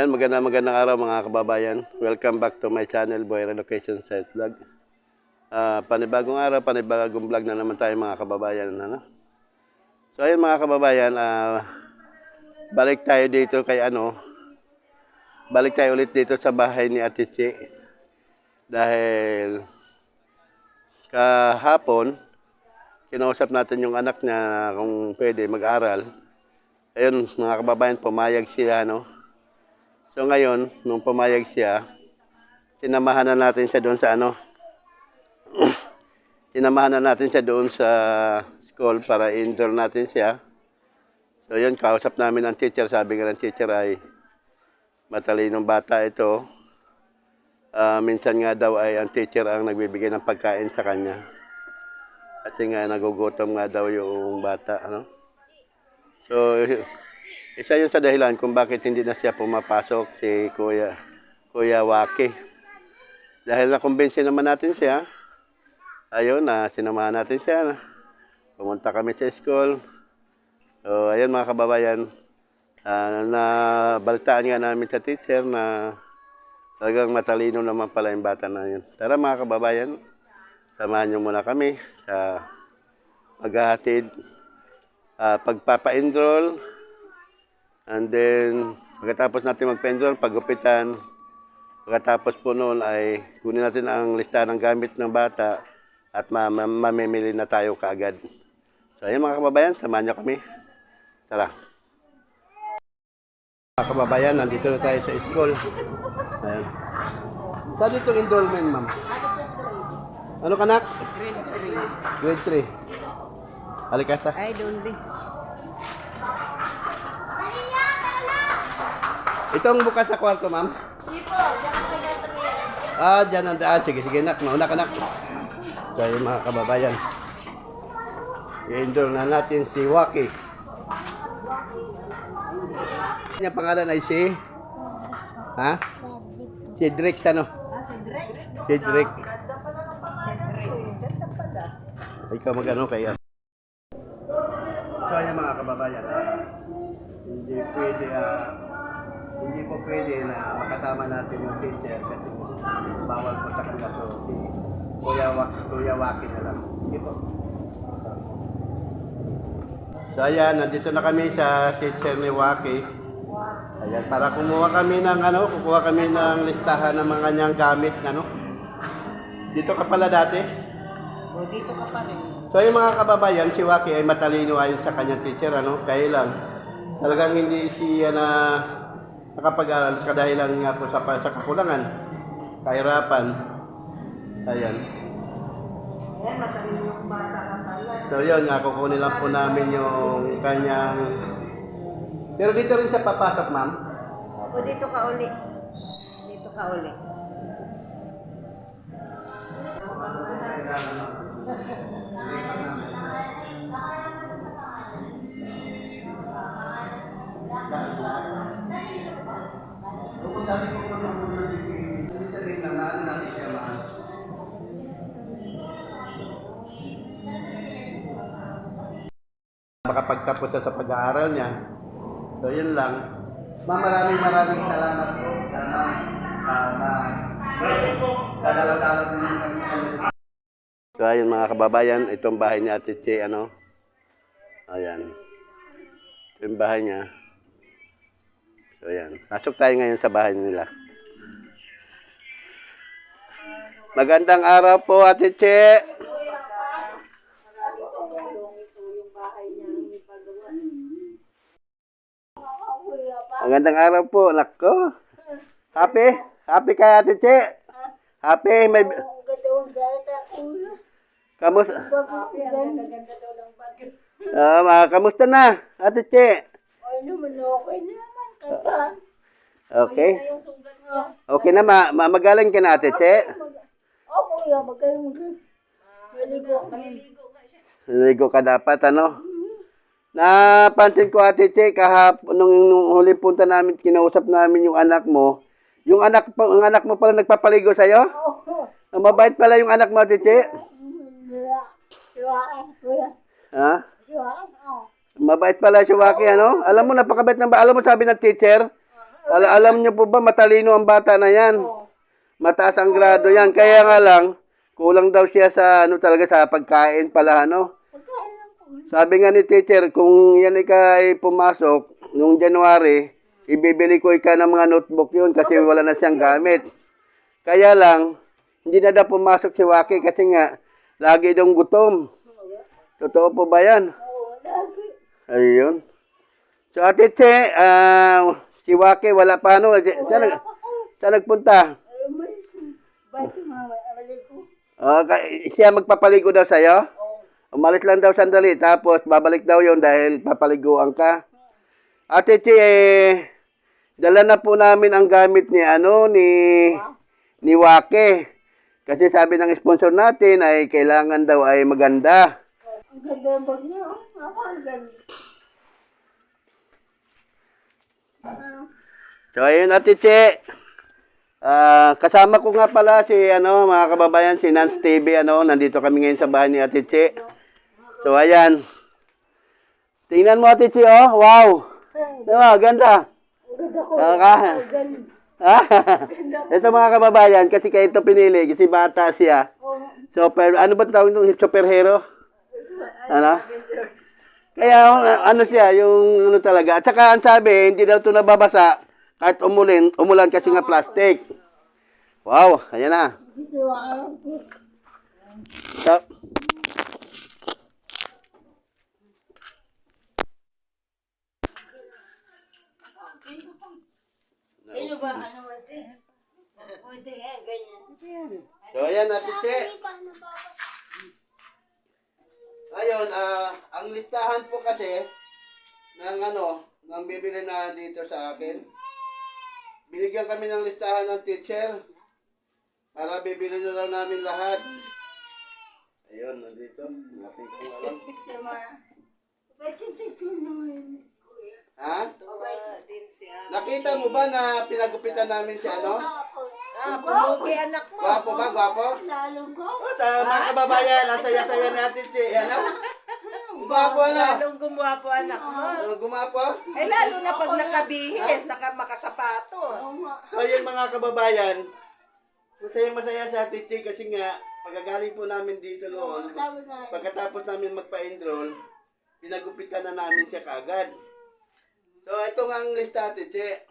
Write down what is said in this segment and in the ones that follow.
Ayun, maganda magandang araw mga kababayan. Welcome back to my channel, Boy Relocation Site Vlog. Ah, panibagong araw, panibagong vlog na naman tayo mga kababayan. Ano? So ayun mga kababayan, ah, balik tayo dito kay ano, balik tayo ulit dito sa bahay ni Ate Che. Dahil kahapon, kinausap natin yung anak niya kung pwede mag-aral. Ayun, mga kababayan, pumayag siya, no? So ngayon, nung pumayag siya, sinamahan na natin siya doon sa ano, sinamahan na natin siya doon sa school para i-enroll natin siya. So yun, kausap namin ang teacher, sabi nga ng teacher ay matalinong bata ito. Ah, minsan nga daw ay ang teacher ang nagbibigay ng pagkain sa kanya. Kasi nga nagugutom nga daw yung bata, ano? So, isa yun sa dahilan kung bakit hindi na siya pumapasok si Kuya, Kuya Waki. Dahil nakumbinsi naman natin siya, ayun na, sinamahan natin siya. Pumunta kami sa school. So, ayun mga kababayan, ah, na balitaan nga namin sa teacher na talagang matalino naman pala yung bata na yun. Tara mga kababayan, samahan niyo muna kami sa maghahatid, ah, pagpapa-enroll, and then pagkatapos natin magpa-enroll, pagupitan, pagkatapos po noon ay kunin natin ang lista ng gamit ng bata at ma- ma- mamimili na tayo kaagad. So ayun mga kababayan, samahan niyo kami. Tara. Mga kababayan, nandito na tayo sa school. Ayan. Saan dito enrollment, ma'am? Ano ka, nak? Grade 3. Halika sa. Ay, doon din. Itong bukas sa kwarto, ma'am? Ah, dyan ang daan. Sige, sige, nak. Mauna ka, nak. So, yun, mga kababayan. I-enroll na natin si Waki. Yung pangalan ay si... Ha? Ah, si Drake. Pa. Cedric. Ganda pala. Ikaw magano kaya? So ayan mga kababayan, ah, hindi pwede, ah, hindi po pwede na makasama natin yung teacher kasi bawal po sa kanila to si Kuya, Wak, Kuya Waki na lang. Hindi po. So ayan, nandito na kami sa teacher ni Waki. Ayan, para kumuha kami ng ano, kukuha kami ng listahan ng mga kanyang gamit, ano. Dito ka pala dati? O, dito ka pa rin. So yung mga kababayan, si Waki ay matalino ayon sa kanyang teacher, ano? Kaya lang, talagang hindi siya na nakapag-aral sa dahilan nga po sa, sa kakulangan, kahirapan. Ayan. So yun, nga, kukunin lang po namin yung kanyang... Pero dito rin siya papasok, ma'am. O, dito ka uli. Dito ka uli. Makapagtapos sa pag-aaral niya. So yun lang. Ma'am, maraming maraming salamat po. Sana uh, na dadalaw-dalaw din yung kanyang So ayun mga kababayan, itong bahay ni Ate Che, ano? Ayan. Ito yung bahay niya. So ayan. Pasok tayo ngayon sa bahay nila. Magandang araw po, Ate Che. Magandang araw po, anak ko. Happy? Happy kay Ate Che? Happy? May... Kamusta? Ah, mga kamusta na, Ate Che? Ay naman, okay naman. Okay. Yung. Okay na, ma ma magaling ka na, Ate Che. Oh, kuya, magkayong mag... Maligo. Maliligo ka siya. Ligo ka dapat, ano? Napansin ko, Ate Che, kahapon, nung, nung huli punta namin, kinausap namin yung anak mo. Yung anak, ang anak mo pala nagpapaligo sa'yo? Oh, Ang mabait pala yung anak mo, Ate Che. Kuya. Ha? Siwain, oh. Mabait pala si Waki, ano? Alam mo, napakabait ng ba? Alam mo, sabi ng teacher, Al- alam niyo po ba, matalino ang bata na yan. Mataas ang grado yan. Kaya nga lang, kulang daw siya sa, ano talaga, sa pagkain pala, ano. Sabi nga ni teacher, kung yan ikay pumasok, nung January, ibibili ko ika ng mga notebook yun kasi wala na siyang gamit. Kaya lang, hindi na daw pumasok si Waki kasi nga, lagi daw gutom. Totoo po ba yan? Ayun. So, Ate Che, ah, si Waki wala pa ano, saan, nag- saan nagpunta? Ka- siya magpapaligo daw sa'yo? Umalis lang daw sandali, tapos babalik daw yon dahil papaliguan ka. Ate Che, eh, dala na po namin ang gamit ni ano, ni, ni Wake. Kasi sabi ng sponsor natin ay kailangan daw ay maganda. Ang ganda ng bag niya, oh. Ako, ang ganda. Ah, So, ayun, Ate Che. Ah, kasama ko nga pala si ano, mga kababayan, si Nance TV, ano, nandito kami ngayon sa bahay ni Ate Che. So, ayan. Tingnan mo, Ate Che, oh. Wow. Oh, ganda. Ang ganda ko. Ah. Ah, ito mga kababayan, kasi kayo ito pinili, kasi bata siya. Super, ano ba tawag nung superhero? Ano? Kaya uh, ano siya, yung ano talaga. At saka ang sabi, hindi daw ito nababasa kahit umulin, umulan kasi nga plastic. Wow, ayan na. So, Ano ba? Ano Ayun, ah, ang listahan po kasi ng ano, ng bibili na dito sa akin. Binigyan kami ng listahan ng teacher para bibili na daw namin lahat. Ayun, nandito. Lapit ko alam. Ha? Nakita mo ba na pinagupitan namin si ano? Ah, pumugi anak mo. Gwapo ba? Gwapo? Lalong ko. O, ta, mga kababayan, ang saya-saya ni Ate Chi. Ano? Gwapo ano? Lalong gumwapo anak mo. Ano, Gumapo? Eh, lalo na pag nakabihis, naka, makasapatos. So, yun mga kababayan, masaya masaya sa Ate Chi kasi nga, pagkagaling po namin dito noon, nga. pagkatapos namin magpa-enroll, pinagupitan na namin siya kaagad. So, ito nga ang lista, Ate Chi.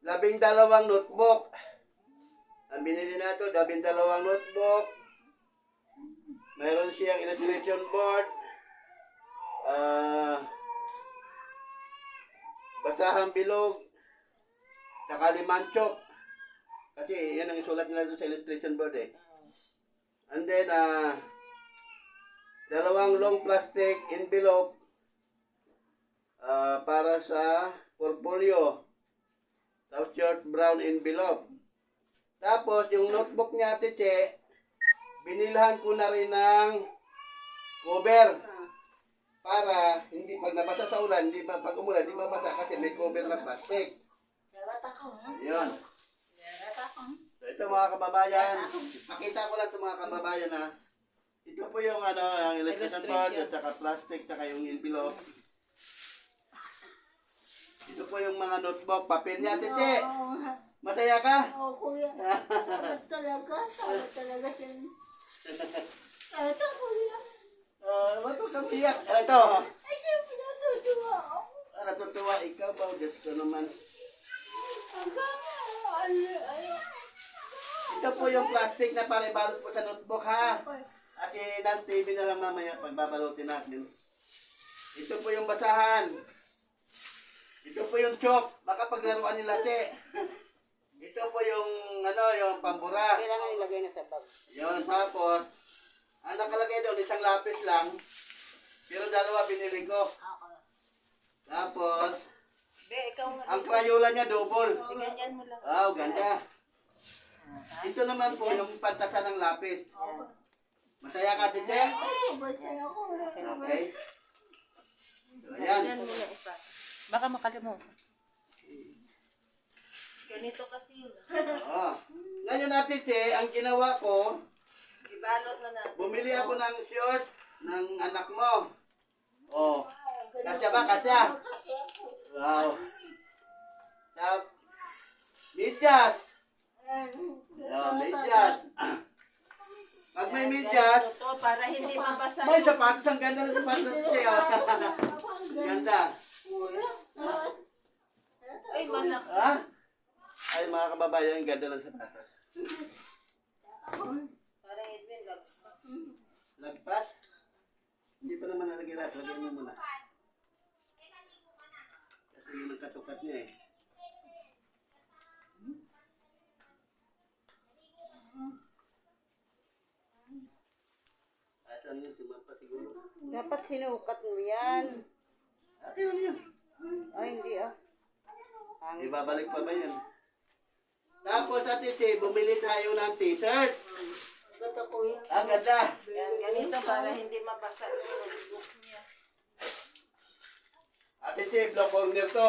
Labing dalawang notebook. Ang binili na ito, labing dalawang notebook. Mayroon siyang illustration board. Ah... basahang bilog. Saka limanchok. Kasi yan ang isulat nila sa illustration board eh. And then, ah... dalawang long plastic envelope ah, para sa portfolio. Tapos short brown envelope. Tapos yung notebook niya, Ate Che, binilhan ko na rin ng cover. Para hindi pag nabasa sa ulan, hindi ba pag umulan, hindi mabasa kasi may cover na plastic. Darat ako. ha? Yun. Darat ako. So ito mga kababayan, pakita ko lang ito mga kababayan ha. Ito po yung ano, yung electrical board, at saka plastic, saka yung envelope. Ito po yung mga notebook, papel niya, tete. Oo. Masaya ka? Oo, kuya. Darat talaga. Darat talaga siya. Darat ako, kuya. Uh, ba't ka umiyak? Ah, ito, Ay, siyempre natutuwa ako. ah, natutuwa ikaw ba? Diyos ko naman. Ang. Ay, ay. Ito po yung plastic na para ibalot po sa notebook ha. At ng TV na lang mamaya pagbabalutin natin. Ito po yung basahan. Ito po yung chalk. Baka paglaruan nila, che. Ito po yung, ano, yung pambura. Kailangan ilagay na sa bag. Yun, tapos, ang nakalagay doon, isang lapis lang. Pero dalawa binili ko. Tapos, Be, ikaw nga. ang Crayola niya double. Ganyan mo lang. Wow, ganda. Ito naman po yung pantasa ng lapis. Masaya ka, tite? Ako. Okay. So, ayan. Ganyan mo lang isa. Baka makalimutan. Ganito kasi yun. Oo. Ngayon natin, te, ang ginawa ko, Ibalot na natin. bumili ako ng short ng anak mo. Oh. Kasya ba? Kasya? Wow. Tap. Medyas. Oh, medyas. Pag may medyas, Ito, para hindi mabasa may sapatos. Ang ganda ng sapatos niya. Ganda. Ha? Ay, mga kababayan, ganda ng sapatos. Para Edwin, lag- Lagpas. Hindi pa naman nalagay lahat. Lagyan mo muna. Kasi yun ang kasukat niya eh. Siguro. Dapat sinukat mo yan. Ate, ano yun? Ay, hindi ah. Ibabalik pa ba yun? Tapos at iti, bumili tayo ng t-shirt. Gata ko yan. Ang ganda. Yan, ganito para hindi mabasa yung notebook niya. At iti, block corner to.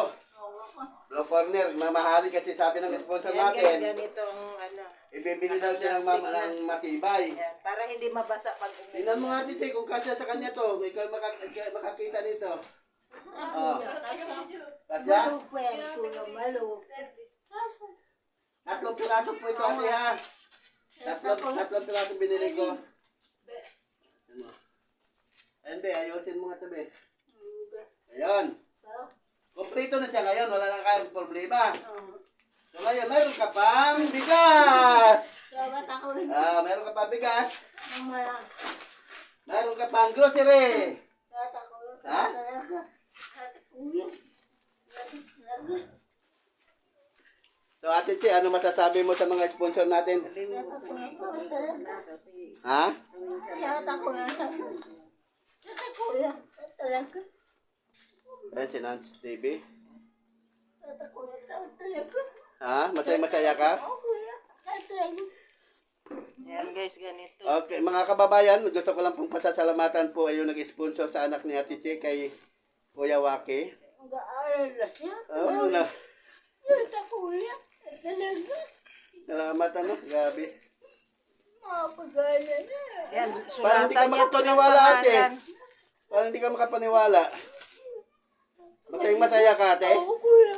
Block corner. Mamahali kasi sabi ng sponsor Yan guys, natin. ganito ang ano. Ibibili daw siya ng, mam- ng matibay. Yan, para hindi mabasa pag umuwi. Tingnan mo nga titi, kung kasya sa kanya to. Ikaw maka- ikaw makakita nito. Oh. Kasya? Malo pa yan, kuya, malo. Tatlong piraso po ito ate ha. Tatlong, tatlong piraso binili ko. Ano? Ayun be, ayusin mo nga ito be. Kompleto na siya ngayon, wala na kayong problema. So ngayon, mayroon ka pang bigas. Ah, mayroon ka pang bigas. Mayroon ka pang grocery. Ha? So Ate Chi, ano masasabi mo sa mga sponsor natin? Ha? Ayan si Nance TV. Ha? Masaya-masaya ka? Ako kuya. Talaga. Yan guys, ganito. Okay, mga kababayan, gusto ko lang pong pasasalamatan po ay yung nag-sponsor sa anak ni Ate Chi kay Kuya Waki. Mag-aaral na siya. Oh, na. Salamat kuya. Talaga. Salamat ano, gabi. Makapag-aaral na. Yan, Parang hindi ka makapaniwala ate. Parang hindi ka makapaniwala. Masayang masaya ka ate. Ako kuya.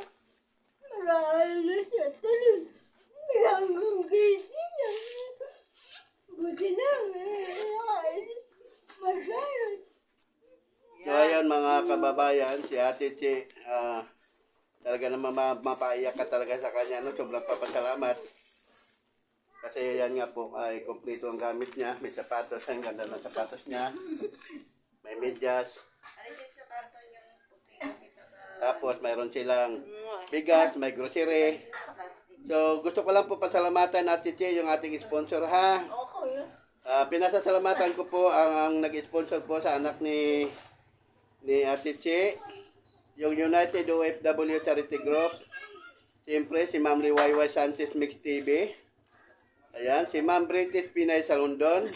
Mag-aaral na siya. Talaga. May hanggang grade na. Buti na. Masyado. So ayun mga kababayan, si Ate Chi, ah, talaga naman ma- mapaiyak ka talaga sa kanya. No? Sobrang papasalamat. Kasi yan nga po, ay kompleto ang gamit niya. May sapatos, ang ganda ng sapatos niya. May medyas. Tapos mayroon silang bigas, may grocery. So gusto ko lang po pasalamatan Ate Chi, yung ating sponsor ha. Kuya. Ah, pinasasalamatan ko po ang, ang nag-sponsor po sa anak ni ni Ate Chi, yung United OFW Charity Group. Siyempre, si Ma'am Liwayway Sanchez Mix TV. Ayan, si Ma'am British Pinay sa London.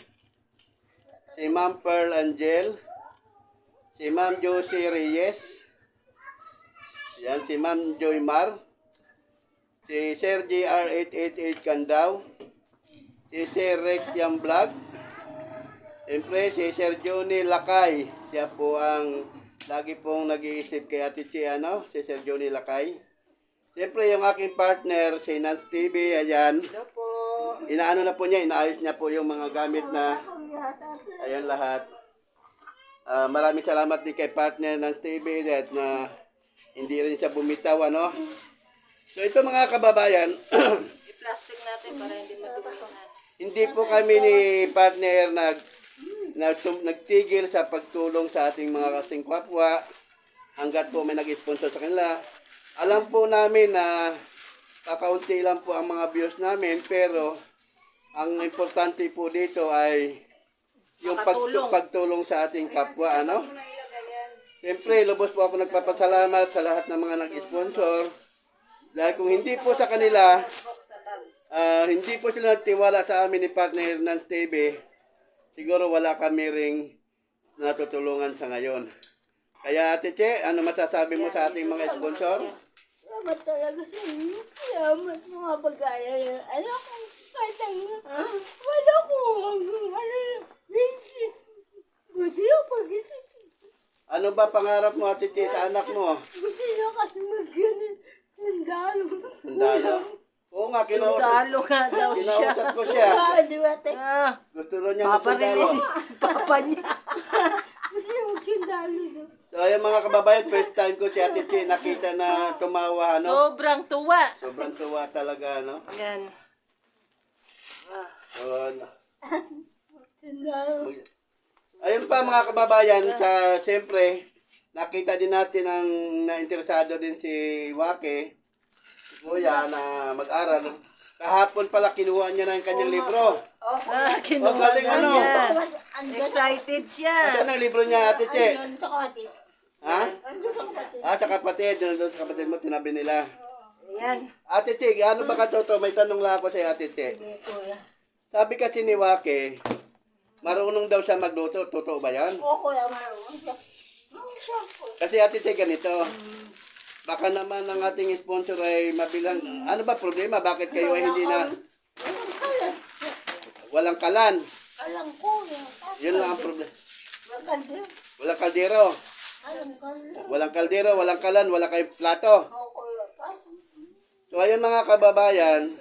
Si Ma'am Pearl Angel. Si Ma'am Josie Reyes. Ayan, si Ma'am Joy Mar. Si Sir JR888 Candaw si Sir Rex Yang Vlog. Siyempre, si Sir Johnny Lakay. Siya po ang lagi pong nag-iisip kay Ate Chi, ano? Si Sir Johnny Lakay. Siyempre, yung aking partner, si Nance TV, ayan. Ito po. Inaano na po niya, inaayos niya po yung mga gamit na, ayan lahat. Ah, maraming salamat din kay partner ng TV at na hindi rin siya bumitaw, ano? So ito mga kababayan, I-plastic natin para hindi matutunan. Hindi po kami ni partner nag, nag nagtigil sa pagtulong sa ating mga kasing kapwa hanggat po may nag-sponsor sa kanila. Alam po namin na kakaunti lang po ang mga views namin pero ang importante po dito ay yung pag, Makatulong. pagtulong sa ating kapwa ano. Siyempre, lubos po ako nagpapasalamat sa lahat ng mga nag-sponsor. Dahil kung hindi po sa kanila, Ah, hindi po sila nagtiwala sa amin ni partner ng TV. Siguro wala kami ring natutulungan sa ngayon. Kaya Ate Che, ano masasabi mo sa ating mga sponsor? Salamat talaga sa inyo. Salamat mga pag-aaral. Alam ko, kahit ang, wala ko, ano, hindi. Buti na pag-isip. Ano ba pangarap mo Ate Che sa anak mo? Buti na kasi mag-ganun. sundalo. Sundalo. Oo nga, kinausap, Sundalo nga daw siya. kinausap ko siya. Ah, di ba, te? Ah, niya ng sundalo. paparilis papa niya. Gusto niya mag-sundalo. no? So, ayun mga kababayan, first time ko si Ate Chi nakita na tumawa, ano? Sobrang tuwa. Sobrang tuwa talaga, ano? Yan. So, ano? Sundalo. Ayun pa mga kababayan, sa siyempre, nakita din natin ang nainteresado din si Wake, Kuya, na mag-aral. Kahapon pala kinuha niya na yung kanyang libro. Ah, Oh, kinuha galing na ano? niya. Excited siya. Saan ang libro niya, Ate Che? Andyan sa kapatid. Ha? Andyan sa kapatid. Ah, sa kapatid. Doon sa kapatid mo, tinabi nila. Yan. Ate Che, ano ba ka totoo? May tanong lang ako sa Ate Che. Sabi kasi ni Wake, marunong daw siya magluto. Totoo ba yan? Oo, kuya, marunong siya. Marunong siya, kuya. Kasi Ate Che, ganito. Baka naman ang ating sponsor ay mabilang. Ano ba problema? Bakit kayo ay hindi na Walang kalan. walang kalan? Alam ko. Yun lang ang problema. Walang kaldero. Walang kaldero. Alam ko. Walang kaldero, walang kalan, wala kayong plato. Kaso, So ayun mga kababayan,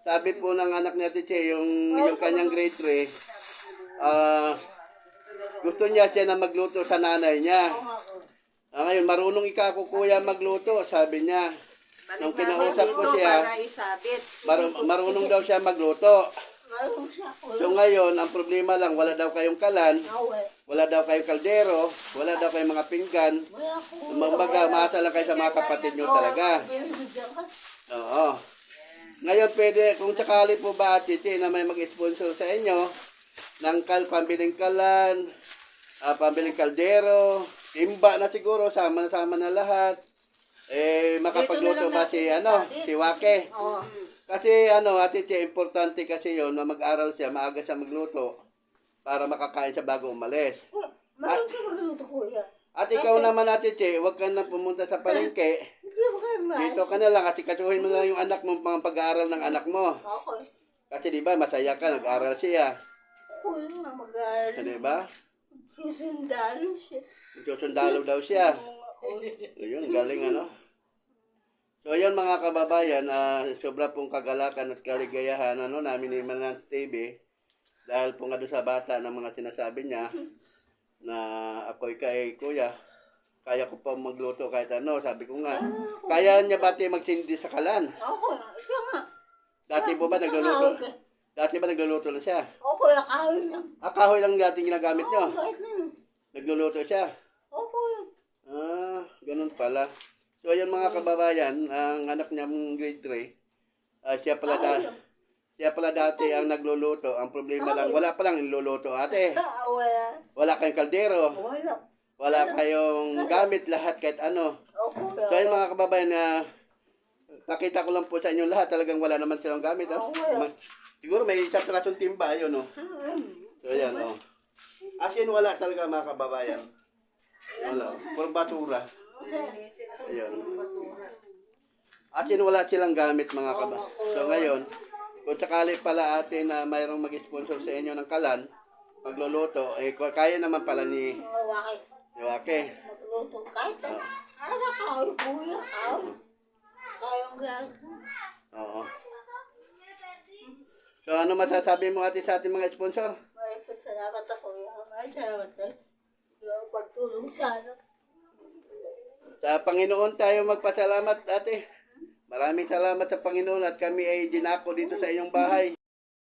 sabi po ng anak ni Ate Che, yung, yung kanyang grade 3, ah gusto niya siya na magluto sa nanay niya. Ah, ngayon, marunong ika ko kuya magluto, sabi niya. Nung kinausap ko siya, maru- marunong daw siya magluto. marunong siya, kuya. So ngayon, ang problema lang, wala daw kayong kalan, eh. wala daw kayong kaldero, wala daw kayong mga pinggan. Kumbaga, maasa lang kayo sa mga kapatid nyo talaga. Oo. Ngayon, pwede, kung sakali po ba, Ate Che, na may mag-sponsor sa inyo, ng kal, pambiling kalan, ah, pambiling kaldero, timba na siguro, sama-sama na lahat. Eh, makapagluto ba si, ano, si Wake? Oo. Kasi, ano, Ate Che, importante kasi yon na mag-aral siya, maaga siya magluto, para makakain siya bago umalis. Marunong siya magluto, kuya. At ikaw naman, Ate Che, huwag ka na pumunta sa palengke. Hindi mo kayo mas. Dito ka na lang kasi kasuhin mo na lang yung anak mo, pang pag-aaral ng anak mo. Ako. Kasi di ba, masaya ka, nag-aral siya. Kuya na mag-aaral. Di ba? Sundalo siya. Susundalo daw siya. Ayun, galing ano. So, ayun mga kababayan, ah, sobra pong kagalakan at kaligayahan ano, namin ni Manang TV. Dahil po nga doon sa bata ng mga sinasabi niya na ako'y kay kuya, kaya ko pa magluto kahit ano. Sabi ko nga, kaya niya ba tayo magsindi sa kalan? Ako, siya nga. Dati po ba nagluluto? Dati ba nagluluto na siya? Kuya, kain lang. Ah, kahoy lang dating ginagamit Oo, nyo. kahit na. Nagluluto siya. Kuya. Ah, ganun pala. So, ayun mga kababayan, ang anak niya mong grade 3, ah, siya pala da, siya pala dati ang nagluluto. Ang problema lang, wala pa lang niluluto ate. Ah, Wala. Wala kayong kaldero, Wala. wala kayong gamit lahat kahit ano. Kuya. So, ayun mga kababayan na pakita ko lang po sa inyo lahat, talagang wala naman silang gamit. Oh. Oo, wala. Ma- Siguro may pirasong timba, yun oh. So, ayan oh. As in, wala talaga mga kababayan. Wala. Puro basura. Ayun. At yun, wala silang gamit mga kaba. So ngayon, kung sakali pala ate na mayroong mag-sponsor sa inyo ng kalan, pagluluto, eh kaya naman pala ni Mawaki. ni Wake. Magluto. Kahit na. Ano kain, kuya? Kayang gano'n. Oo. So ano masasabi mo ate sa ating mga sponsor? May pasalamat ako. May salamat. Yung pagtulong sa ano. Sa Panginoon tayo magpasalamat ate. Maraming salamat sa Panginoon at kami ay dinako dito sa iyong bahay.